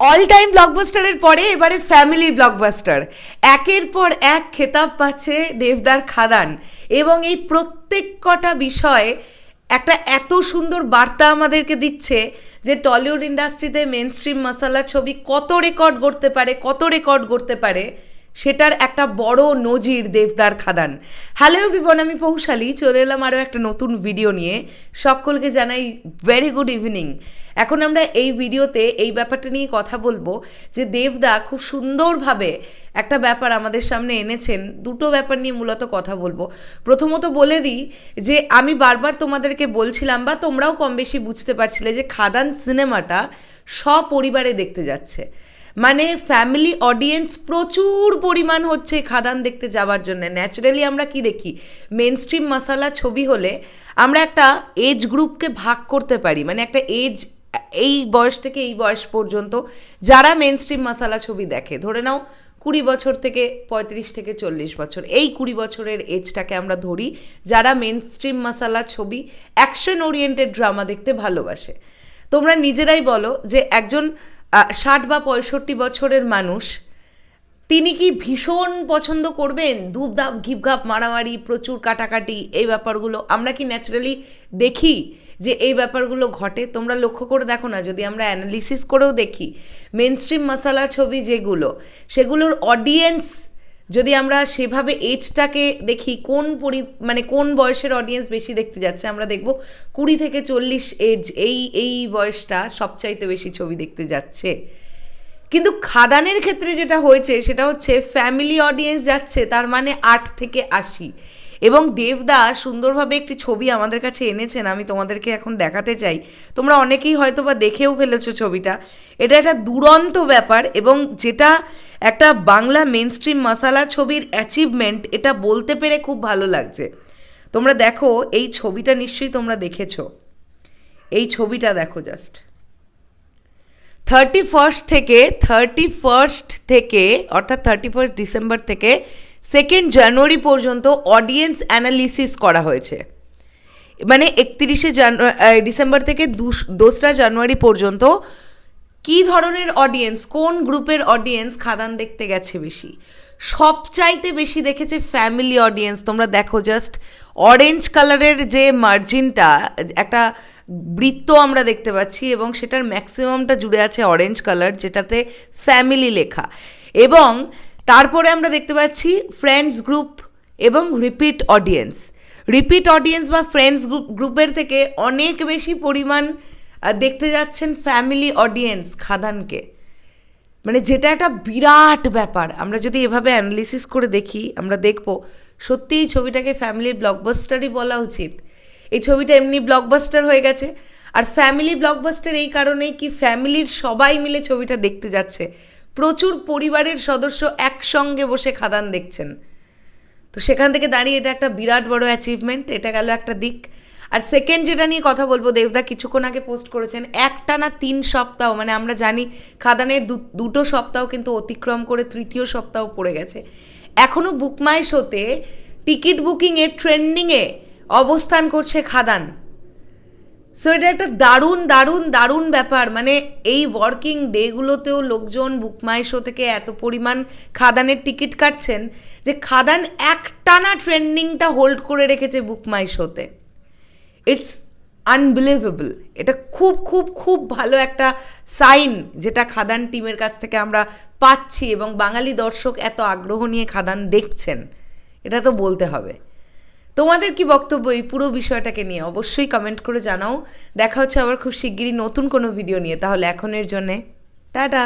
All time ব্লকবাস্টারের পরে এবারে family blockbuster একের পর এক খেতাব পাচ্ছে দেবদার খাদান। এবং এই প্রত্যেক কটা বিষয়ে একটা এত সুন্দর বার্তা আমাদেরকে দিচ্ছে যে টলিউড ইন্ডাস্ট্রিতে মেন স্ট্রিম মশালা ছবি কত রেকর্ড করতে পারে, কত রেকর্ড করতে পারে। সেটার একটা বড় নজির দেবদার খাদান। হ্যালো এভরিওয়ান আমি পৌশালী। চলে এলাম আরও একটা নতুন ভিডিও নিয়ে। সকলকে জানাই ভেরি গুড ইভিনিং এখন আমরা এই ভিডিওতে এই ব্যাপারটা নিয়ে কথা বলব যে দেবদা খুব সুন্দরভাবে একটা ব্যাপার আমাদের সামনে এনেছেন। দুটো ব্যাপার নিয়ে মূলত কথা বলব। প্রথমত বলে দিই যে আমি বারবার তোমাদেরকে বলছিলাম বা তোমরাও কম বেশি বুঝতে পারছিলে যে খাদান সিনেমাটা সপরিবারে দেখতে যাচ্ছে। মানে ফ্যামিলি অডিয়েন্স প্রচুর পরিমাণ হচ্ছে খাদান দেখতে যাওয়ার জন্য। ন্যাচারালি আমরা কি দেখি? মেন স্ট্রিম মশালা ছবি হলে আমরা একটা এজ গ্রুপকে ভাগ করতে পারি। মানে একটা এজ এই বয়স থেকে এই বয়স পর্যন্ত যারা মেন স্ট্রিম মশালা ছবি দেখে, ধরে নাও কুড়ি বছর থেকে পঁয়ত্রিশ থেকে চল্লিশ বছর, এই কুড়ি বছরের এজটাকে আমরা ধরি যারা মেন স্ট্রিম মশালা ছবি অ্যাকশন ওরিয়েন্টেড ড্রামা দেখতে ভালোবাসে। তোমরা নিজেরাই বলো যে একজন ষাট বা পঁয়ষট্টি বছরের মানুষ, তিনি কি ভীষণ পছন্দ করবেন? ধূপধাপ, ঘিপঘাপ, মারামারি, প্রচুর কাটাকাটি, এই ব্যাপারগুলো? আমরা কি ন্যাচারালি দেখি যে এই ব্যাপারগুলো ঘটে? তোমরা লক্ষ্য করে দেখো না, যদি আমরা অ্যানালিসিস করেও দেখি মেন স্ট্রিম মশালা ছবি যেগুলো, সেগুলোর অডিয়েন্স যদি আমরা সেভাবে এজটাকে দেখি, কোন পরি মানে কোন বয়সের অডিয়েন্স বেশি দেখতে যাচ্ছে, আমরা দেখব কুড়ি থেকে চল্লিশ এজ এই এই বয়সটা সবচাইতে বেশি ছবি দেখতে যাচ্ছে। কিন্তু খাদানের ক্ষেত্রে যেটা হয়েছে, সেটা হচ্ছে ফ্যামিলি অডিয়েন্স যাচ্ছে, তার মানে আট থেকে আশি। এবং দেবদা সুন্দরভাবে একটি ছবি আমাদের কাছে এনেছেন, আমি তোমাদেরকে এখন দেখাতে চাই। তোমরা অনেকেই হয়তো বা দেখেও ফেলেছো ছবিটা। এটা একটা দুরন্ত ব্যাপার এবং যেটা একটা বাংলা মেন স্ট্রিম মশালা ছবির অ্যাচিভমেন্ট এটা বলতে পেরে খুব ভালো লাগছে। তোমরা দেখো, এই ছবিটা নিশ্চয়ই তোমরা দেখেছ। এই ছবিটা দেখো জাস্ট থার্টি ফার্স্ট থেকে থার্টি ফার্স্ট থেকে, অর্থাৎ থার্টি ফার্স্ট ডিসেম্বর থেকে সেকেন্ড জানুয়ারি পর্যন্ত অডিয়েন্স অ্যানালিসিস করা হয়েছে। মানে একত্রিশে জানুয়ারি ডিসেম্বর থেকে দুস- দোসরা জানুয়ারি পর্যন্ত কী ধরনের অডিয়েন্স কোন গ্রুপের অডিয়েন্স খাদান দেখতে গেছে বেশি? সবচাইতে বেশি দেখেছে ফ্যামিলি অডিয়েন্স তোমরা দেখো জাস্ট অরেঞ্জ কালারের যে মার্জিনটা একটা বৃত্ত আমরা দেখতে পাচ্ছি এবং সেটার ম্যাক্সিমামটা জুড়ে আছে অরেঞ্জ কালার যেটাতে ফ্যামিলি লেখা। এবং তারপরে আমরা দেখতে পাচ্ছি ফ্রেন্ডস গ্রুপ এবং রিপিট অডিয়েন্স রিপিট অডিয়েন্স বা ফ্রেন্ডস গ্রুপ গ্রুপের থেকে অনেক বেশি পরিমাণ আহ, দেখতে যাচ্ছেন ফ্যামিলি অডিয়েন্স খাদানকে। মানে যেটা একটা বিরাট ব্যাপার। আমরা যদি এভাবে অ্যানালিসিস করে দেখি আমরা দেখব সত্যিই ছবিটাকে ফ্যামিলির ব্লকবাস্টারই বলা উচিত। এই ছবিটা এমনি ব্লকবাস্টার হয়ে গেছে। আর ফ্যামিলি ব্লকবাস্টার এই কারণেই কি ফ্যামিলির সবাই মিলে ছবিটা দেখতে যাচ্ছে। প্রচুর পরিবারের সদস্য একসঙ্গে বসে খাদান দেখছেন। তো সেখান থেকে দাঁড়িয়ে এটা একটা বিরাট বড় অ্যাচিভমেন্ট এটা গেল একটা দিক। আর সেকেন্ড যেটা নিয়ে কথা বলব, দেবদা কিছুক্ষণ আগে পোস্ট করেছেন, একটা না তিন সপ্তাহ মানে আমরা জানি খাদানের দুটো সপ্তাহ কিন্তু অতিক্রম করে তৃতীয় সপ্তাহ পড়ে গেছে। এখনও বুকমাই শোতে টিকিট বুকিংয়ে ট্রেন্ডিংয়ে অবস্থান করছে খাদান। সো এটা একটা দারুণ দারুণ দারুণ ব্যাপার। মানে এই ওয়ার্কিং ডেগুলোতেও লোকজন বুকমাই শো থেকে এত পরিমাণ খাদানের টিকিট কাটছেন যে খাদান একটানা ট্রেন্ডিংটা হোল্ড করে রেখেছে বুকমাই শোতে ইটস আনবিলিভেবল এটা খুব খুব খুব ভালো একটা সাইন যেটা খাদান টিমের কাছ থেকে আমরা পাচ্ছি এবং বাঙালি দর্শক এত আগ্রহ নিয়ে খাদান দেখছেন। এটা তো বলতে হবে। তোমাদের কি বক্তব্য এই পুরো বিষয়টাকে নিয়ে? অবশ্যই কমেন্ট করে জানাও। দেখা হচ্ছে আবার খুব শিগগিরই নতুন কোনো ভিডিও নিয়ে। তাহলে এখনের জন্যে, টাটা।